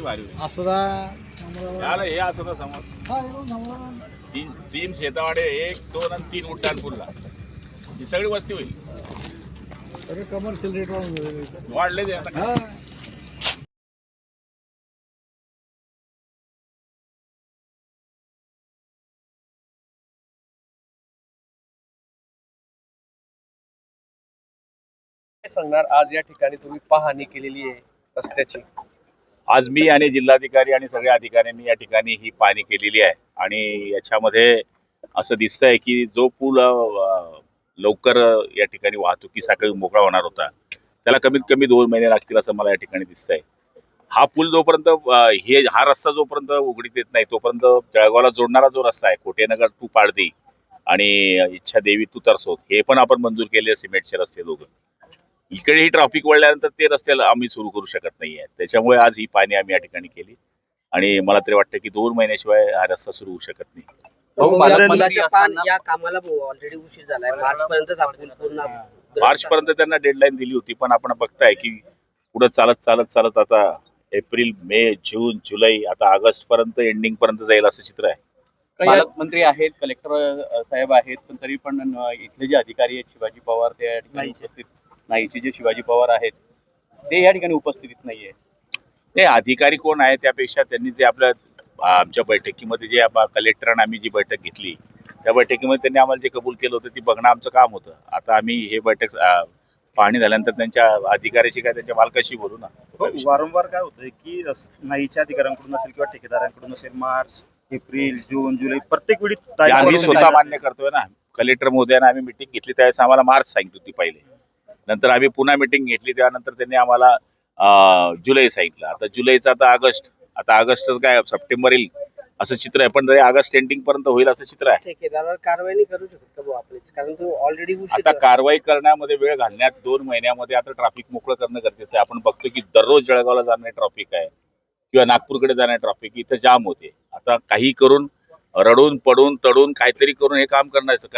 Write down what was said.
भारी होईल. असरा झालं हे असं समज तीन तीन शेतावाडे एक दोन आणि तीन उड्डाण पुरला ही सगळी वस्ती होईल. कमर्शियल रेट वाढून वाढले ते आता. काय. हा. काय सांगणार? आज या ठिकाणी तुम्ही पाहणी केलेली आहे रस्त्याची. आज मी आणि जिल्हाधिकारी आणि सगळ्या अधिकाऱ्यांनी या ठिकाणी ही पाहणी केलेली आहे. आणि याच्यामध्ये असं दिसतंय की जो पूल लवकर या ठिकाणी वाहतुकीसाठी मोकळा होणार होता त्याला कमीत कमी दोन महिने लागतील असं मला या ठिकाणी दिसत आहे हा पूल जोपर्यंत हे हा रस्ता जोपर्यंत उघडीत येत नाही तोपर्यंत जळगावला जोडणारा जो रस्ता आहे कोटेनगर टू पाळदी आणि इच्छा देवी तू तरसोत हे पण आपण मंजूर केले सिमेंटचे रस्ते दोघं. इकडे ही ट्रॅफिक वळल्यानंतर ते रस्त्याला आम्ही सुरू करू शकत नाहीये. त्याच्यामुळे आज ही पाणी आम्ही या ठिकाणी केली. आणि मला तरी वाटतं की दोन महिन्याशिवाय हा रस्ता सुरू होऊ शकत नाही. भाऊ, या पालकमंत्री पुलाच्या पान असताना- या कामाला ऑलरेडी उशीर झालाय. मार्च पर्यंत आपण पूर्ण मार्च पर्यंत त्यांना डेडलाईन दिली होती पण आपण बघताय की पुढे चालत चालत चालत आता एप्रिल मे जून जुलै आता ऑगस्ट पर्यंत एंडिंग पर्यंत जाईल असं चित्र आहे. पालकमंत्री आहेत कलेक्टर अ, साहेब आहेत पण तरी पण इथले जे अधिकारी आहेत शिवाजी पवार ते या ठिकाणी उपस्थित नाहीचे जे शिवाजी पवार आहेत ते या ठिकाणी उपस्थितीत नाहीये. ते अधिकारी कोण आहे त्यापेक्षा त्यांनी जे आपल्या आमच्या बैठकीमध्ये जे कलेक्टरांना आम्ही जी बैठक घेतली त्या बैठकीमध्ये त्यांनी आम्हाला जे कबूल केलं होतं ती बघणं आमचं काम होतं. आता आम्ही हे बैठक पाहणी झाल्यानंतर त्यांच्या अधिकाऱ्याशी काय त्यांच्या मालकाशी बोलू ना. हो, वारंवार काय होतंय की नाहीच्या अधिकाऱ्यांकडून असेल किंवा ठेकेदारांकडून असेल मार्च एप्रिल जून जुलै प्रत्येक वेळी आम्ही स्वतः मान्य. करतोय ना. कलेक्टर मोदयानं आम्ही मिटिंग घेतली त्यावेळेस आम्हाला मार्च सांगितली होती पहिले. नंतर आम्ही पुन्हा मिटिंग घेतली त्यानंतर त्यांनी आम्हाला जुलै सांगितलं. आता जुलैचं आता ऑगस्ट. आता ऑगस्ट काय सप्टेंबर येईल असं चित्र आहे. पण तरी ऑगस्ट एंडिंग पर्यंत होईल असं चित्र आहे. कारवाई नाही करू शकत का भाऊ आपण कारण तो ऑलरेडी उशीर आता. कारवाई करण्यामध्ये वेळ घालण्यात दोन महिन्यामध्ये आता ट्रॅफिक मोकळं करणं गरजेचं आहे. आपण बघतो की दररोज जळगावला जाणारे ट्रॉफिक आहे किंवा नागपूरकडे जाणारे ट्रॉफिक इथं जाम होते. आता काही करून रडून पडून तडून काहीतरी करून हे काम करण्याचं